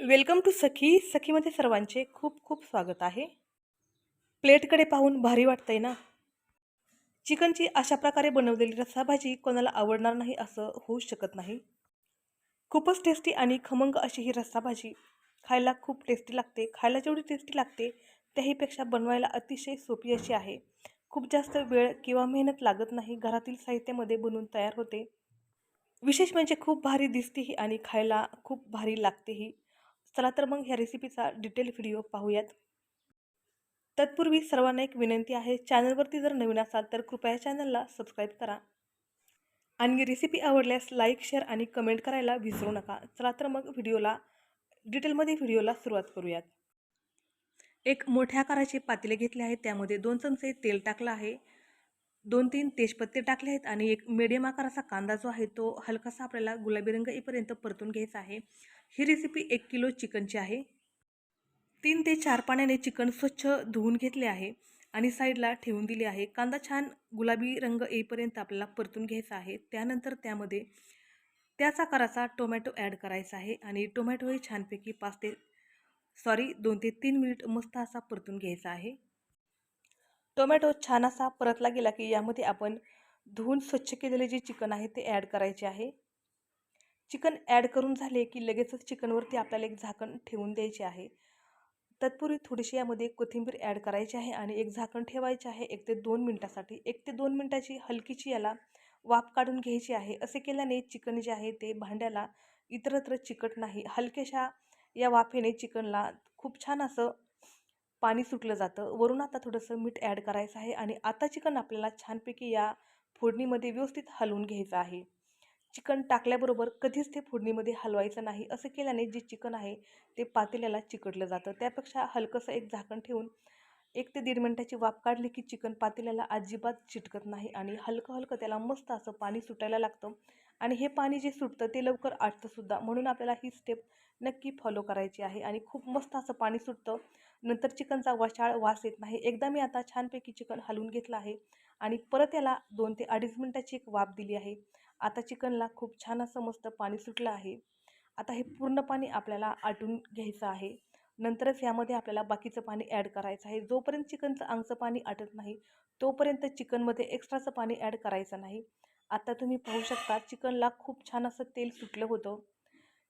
Welcome to सखी. सखीमध्ये सर्वांचे खूप खूप स्वागत आहे. प्लेटकडे पाहून भारी वाटतंय ना? चिकनची अशा प्रकारे बनवलेली रस्साभाजी कोणाला आवडणार नाही असं होऊ शकत नाही. खूपच टेस्टी आणि खमंग अशी ही रस्साभाजी खायला खूप टेस्टी लागते. खायला जेवढी टेस्टी लागते त्याहीपेक्षा बनवायला अतिशय सोपी अशी आहे. खूप जास्त वेळ किंवा मेहनत लागत नाही घरातील साहित्यामध्ये बनवून तयार होते. विशेष म्हणजे खूप भारी दिसतेही आणि खायला खूप भारी लागतेही चला तर मग ह्या रेसिपीचा डिटेल व्हिडिओ पाहूयात. तत्पूर्वी सर्वांना एक विनंती आहे चॅनलवरती जर नवीन असाल तर कृपया चॅनलला सबस्क्राईब करा. आणि रेसिपी आवडल्यास लाईक शेअर आणि कमेंट करायला विसरू नका. चला तर मग व्हिडिओला डिटेलमध्ये व्हिडिओला सुरुवात करूयात. एक मोठ्या आकाराचे पातेले घेतले आहे त्यामध्ये दोन चमचे तेल टाकलं आहे. दोन तीन तेजपत्ते टाकले आहेत आणि एक मिडियम आकाराचा कांदा जो आहे तो हलकासा आपल्याला गुलाबी रंग येईपर्यंत परतून घ्यायचा आहे. ही रेसिपी एक किलो चिकनची आहे. तीन ते चार पाण्याने चिकन स्वच्छ धुवून घेतले आहे आणि साईडला ठेवून दिले आहे. कांदा छान गुलाबी रंग येईपर्यंत आपल्याला परतून घ्यायचा आहे. त्यानंतर त्यामध्ये त्याच आकाराचा टोमॅटो ॲड करायचा आहे आणि टोमॅटोही छानपैकी पाच ते सॉरी दोन ते तीन मिनिट मस्त असा परतून घ्यायचा आहे. टोमॅटो छान असा परतला गेला की यामध्ये आपण धुवून स्वच्छ केलेले जे चिकन आहे ते ॲड करायचे आहे. चिकन ॲड करून झाले की लगेचच चिकनवरती आपल्याला एक झाकण ठेवून द्यायचे आहे. तत्पूर्वी थोडीशी यामध्ये कोथिंबीर ॲड करायची आहे आणि एक झाकण ठेवायचे आहे एक ते दोन मिनटासाठी. एक ते दोन मिनटाची हलकीची याला वाफ काढून घ्यायची आहे. असे केल्याने चिकन जे आहे ते भांड्याला इतरत्र चिकट नाही. हलक्याशा या वाफेने चिकनला खूप छान असं पाणी सुटलं जातं. वरून आता थोडंसं मीठ ॲड करायचं आहे आणि आता चिकन आपल्याला छानपैकी या फोडणीमध्ये व्यवस्थित हलवून घ्यायचं आहे. चिकन टाकल्याबरोबर कधीच ते फोडणीमध्ये हलवायचं नाही. असं केल्याने जे चिकन आहे ते पातेल्याला चिकटलं जातं. त्यापेक्षा हलकंसं एक झाकण ठेवून एक ते दीड मिनटाची वाफ काढली की चिकन पातेल्याला अजिबात चिटकत नाही आणि हलकं हलकं त्याला मस्त असं पाणी सुटायला लागतं. आणि हे पाणी जे सुटतं ते लवकर आटतंसुद्धा म्हणून आपल्याला ही स्टेप नक्की फॉलो करायची आहे. आणि खूप मस्त असं पाणी सुटतं. नंतर चिकनचा वशाळ वास येत नाही. एकदा मी आता छानपैकी चिकन हलवून घेतलं आहे. आणि परत याला दोन ते अडीच मिनटाची एक वाफ दिली आहे. आता चिकनला खूप छान असं मस्त पाणी सुटलं आहे. आता हे पूर्ण पाणी आपल्याला आटून घ्यायचं आहे. नंतरच यामध्ये आपल्याला बाकीचं पाणी ॲड करायचं आहे. जोपर्यंत चिकनचं अंगचं पाणी आटत नाही तोपर्यंत चिकनमध्ये एक्स्ट्राचं पाणी ॲड करायचं नाही. आता तुम्ही पाहू शकता चिकनला खूप छान असं तेल सुटलं होतं.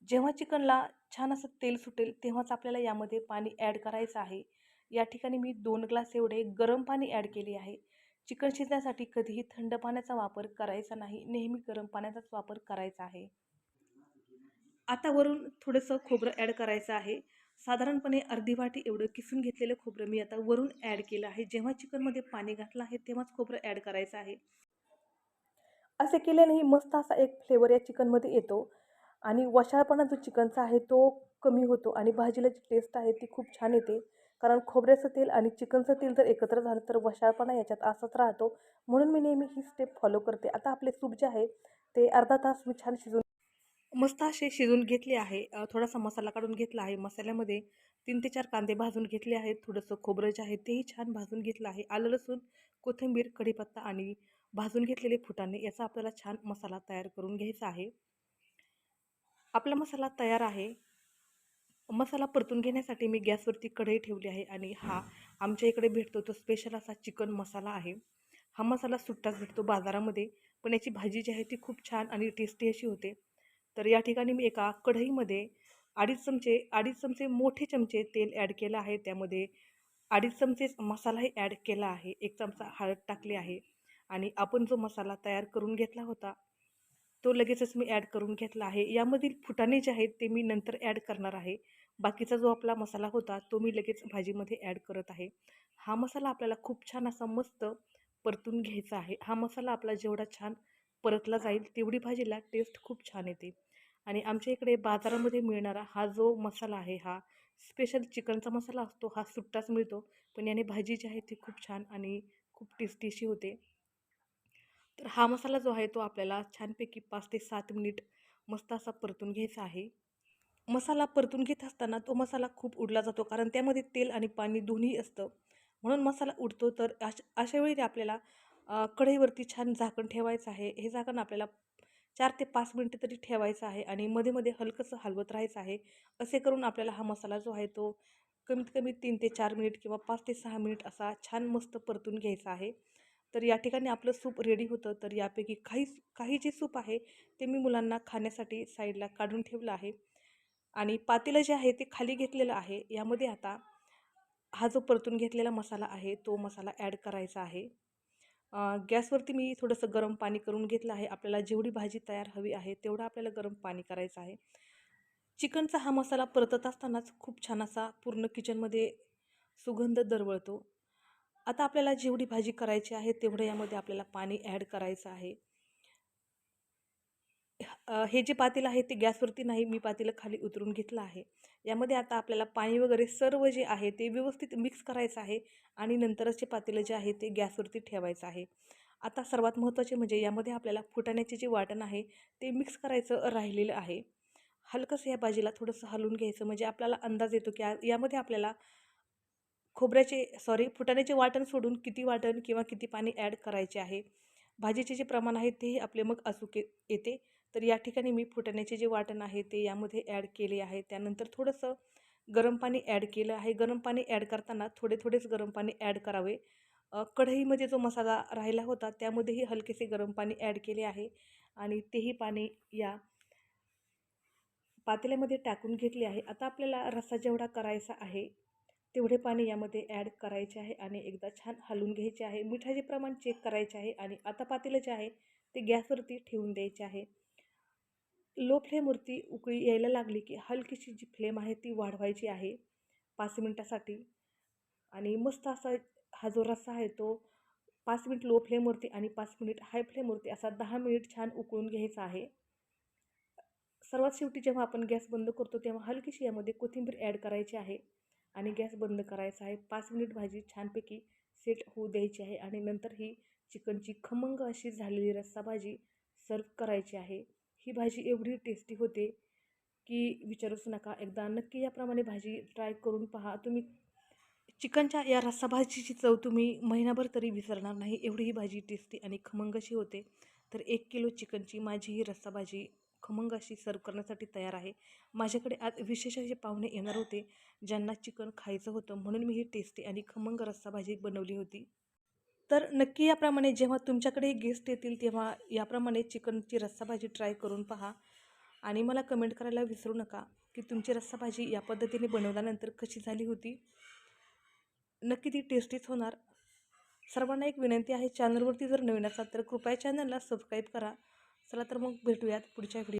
जेव्हा चिकनला छान असं तेल सुटेल तेव्हाच आपल्याला यामध्ये पाणी ॲड करायचं आहे. या ठिकाणी मी दोन ग्लास एवढे गरम पाणी ॲड केले आहे. चिकन शिजण्यासाठी कधीही थंड पाण्याचा वापर करायचा नाही नेहमी गरम पाण्याचाच वापर करायचा आहे. आता वरून थोडंसं खोबरं ॲड करायचं आहे. साधारणपणे अर्धी वाटी एवढं किसून घेतलेलं खोबरं मी आता वरून ॲड केलं आहे. जेव्हा चिकनमध्ये पाणी घातलं आहे तेव्हाच खोबरं ॲड करायचं आहे. असे केल्यानेही मस्त असा एक फ्लेवर या चिकनमध्ये येतो. आणि वशाळपणा जो चिकनचा आहे तो कमी होतो आणि भाजीला जी टेस्ट आहे ती खूप छान येते. कारण खोबऱ्याचं तेल आणि चिकनचं तेल जर एकत्र झालं तर वशाळपणा याच्यात असंच राहतो. म्हणून मी नेहमी ही स्टेप फॉलो करते. आता आपले सूप जे आहे ते अर्धा तास मी छान शिजून मस्त असे शिजून घेतले आहे. थोडासा मसाला काढून घेतला आहे. मसाल्यामध्ये तीन ते चार कांदे भाजून घेतले आहेत. थोडंसं खोबरं जे आहे तेही छान भाजून घेतलं आहे. आलं लसूण कोथिंबीर कढीपत्ता आणि भाजून घेतलेले फुटाणे याचा आपल्याला छान मसाला तयार करून घ्यायचा आहे. आपला मसाला तयार आहे. मसाला परतून घेण्यासाठी मी गॅसवरती कढई ठेवली आहे आणि हा आमच्या इकडे भेटतो तो स्पेशल असा चिकन मसाला आहे. हा मसाला सुट्टाच भेटतो बाजारामध्ये पण याची भाजी जी आहे ती खूप छान आणि टेस्टी अशी होते. तर या ठिकाणी मी एका कढईमध्ये अडीच चमचे अडीच चमचे मोठे चमचे तेल ॲड केलं आहे. त्यामध्ये अडीच चमचे मसालाही ॲड केला आहे. एक चमचा हळद टाकली आहे. आणि आपण जो मसाला तयार करून घेतला होता तो लगेचच मी ॲड करून घेतला आहे. यामधील फुटाणे जे आहेत ते मी नंतर ॲड करणार आहे. बाकीचा जो आपला मसाला होता तो मी लगेच भाजीमध्ये ॲड करत आहे. हा मसाला आपल्याला खूप छान असा मस्त परतून घ्यायचा आहे. हा मसाला आपला जेवढा छान परतला जाईल तेवढी भाजीला टेस्ट खूप छान येते. आणि आमच्या इकडे बाजारामध्ये मिळणारा हा जो मसाला आहे हा स्पेशल चिकनचा मसाला असतो हा सुट्टाच मिळतो. पण याने भाजी जी आहे ती खूप छान आणि खूप टेस्टीशी होते. तर हा मसाला जो आहे तो आपल्याला छानपैकी पाच ते सात मिनिट मस्त असा परतून घ्यायचा आहे. मसाला परतून घेत असताना तो मसाला खूप उडला जातो कारण त्यामध्ये तेल आणि पाणी दोन्ही असतं. म्हणून मसाला उडतो तर अशा अशा वेळी आपल्याला कढईवरती छान झाकण ठेवायचं आहे. हे झाकण आपल्याला चार ते पाच मिनटं तरी ठेवायचं आहे आणि मध्ये मध्ये हलकंसं हलवत राहायचं आहे. असे करून आपल्याला हा मसाला जो आहे तो कमीत कमी तीन ते चार मिनिट किंवा पाच ते सहा मिनिट असा छान मस्त परतून घ्यायचा आहे. तर या ठिकाणी आपलं सूप रेडी होतं. तर यापैकी काही काही जे सूप आहे ते मी मुलांना खाण्यासाठी साईडला काढून ठेवलं आहे. आणि पातेलं जे आहे ते खाली घेतलेलं आहे. यामध्ये आता हा जो परतून घेतलेला मसाला आहे तो मसाला ॲड करायचा आहे. गॅसवरती मी थोडंसं गरम पाणी करून घेतलं आहे. आपल्याला जेवढी भाजी तयार हवी आहे तेवढं आपल्याला गरम पाणी करायचं आहे. चिकनचा हा मसाला परतत असतानाच खूप छान असा पूर्ण किचनमध्ये सुगंध दरवळतो. आता आपल्याला जेवढी भाजी करायची आहे तेवढं यामध्ये आपल्याला पाणी ॲड करायचं आहे. हे जे पातेलं आहे ते गॅसवरती नाही मी पातेलं खाली उतरून घेतलं आहे. यामध्ये आता आपल्याला पाणी वगैरे सर्व जे आहे ते व्यवस्थित मिक्स करायचं आहे आणि नंतरच जे पातेलं जे आहे ते गॅसवरती ठेवायचं आहे. आता सर्वात महत्त्वाचे म्हणजे यामध्ये आपल्याला फुटाण्याचे जे वाटण आहे ते मिक्स करायचं राहिलेलं आहे. हलकंसं या भाजीला थोडंसं हलवून घ्यायचं म्हणजे आपल्याला अंदाज येतो की यामध्ये आपल्याला खोबऱ्याचे सॉरी फुटाण्याचे वाटण सोडून किती वाटण किंवा किती पाणी ॲड करायचे आहे? भाजीचे जे प्रमाण आहे तेही आपले मग अचूक येते. तर या ठिकाणी मी फुटाण्याचे जे वाटण आहे ते यामध्ये ॲड केले आहे. त्यानंतर थोडंसं गरम पाणी ॲड केलं आहे. गरम पाणी ॲड करताना थोडे थोडेच गरम पाणी ॲड करावे. कढईमध्ये जो मसाला राहिला होता त्यामध्येही हलकेसे गरम पाणी ॲड केले आहे आणि तेही पाणी या पातेल्यामध्ये टाकून घेतले आहे. आता आपल्याला रस्सा जेवढा करायचा आहे तेवढे पाणी यामध्ये ॲड करायचे आहे आणि एकदा छान हलवून घ्यायचे आहे. मिठाचे प्रमाण चेक करायचे आहे आणि आता पातेलं जे आहे ते गॅसवरती ठेवून द्यायचे आहे. लो फ्लेमवरती उकळी यायला लागली की हलकीशी जी फ्लेम आहे ती वाढवायची आहे. पाच मिनटासाठी. आणि मस्त असा हा जो रस्सा आहे तो पाच मिनिट लो फ्लेमवरती आणि पाच मिनिट हाय फ्लेमवरती असा दहा मिनिट छान उकळून घ्यायचा आहे. सर्वात शेवटी जेव्हा आपण गॅस बंद करतो तेव्हा हलकीशी यामध्ये कोथिंबीर ॲड करायची आहे. आणि गॅस बंद करायचा आहे. पाच मिनिट भाजी छानपैकी सेट होऊ द्यायची आहे आणि नंतर ही चिकनची खमंग अशी झालेली रस्सा भाजी सर्व करायची आहे. ही भाजी एवढी टेस्टी होते की विचारूच नका. एकदा नक्की याप्रमाणे भाजी ट्राय करून पहा. तुम्ही चिकनच्या या रस्सा भाजीची चव तुम्ही महिनाभर तरी विसरणार नाही. एवढी ही भाजी टेस्टी आणि खमंग अशी होते. तर एक किलो चिकनची माझी ही रस्सा भाजी खमंग अशी सर्व करण्यासाठी तयार आहे. माझ्याकडे आज विशेष असे पाहुणे येणार होते ज्यांना चिकन खायचं होतं म्हणून मी ही टेस्टी आणि खमंग रस्सा भाजी बनवली होती. तर नक्की याप्रमाणे जेव्हा तुमच्याकडे गेस्ट येतील तेव्हा याप्रमाणे चिकनची रस्सा भाजी ट्राय करून पहा. आणि मला कमेंट करायला विसरू नका की तुमची रस्सा भाजी या पद्धतीने बनवल्यानंतर कशी झाली होती. नक्की ती टेस्टीच होणार. सर्वांना एक विनंती आहे चॅनलवरती जर नवीन असाल तर कृपया चॅनलला सबस्क्राईब करा. चला तर मग भेटूयात पुढच्या व्हिडिओ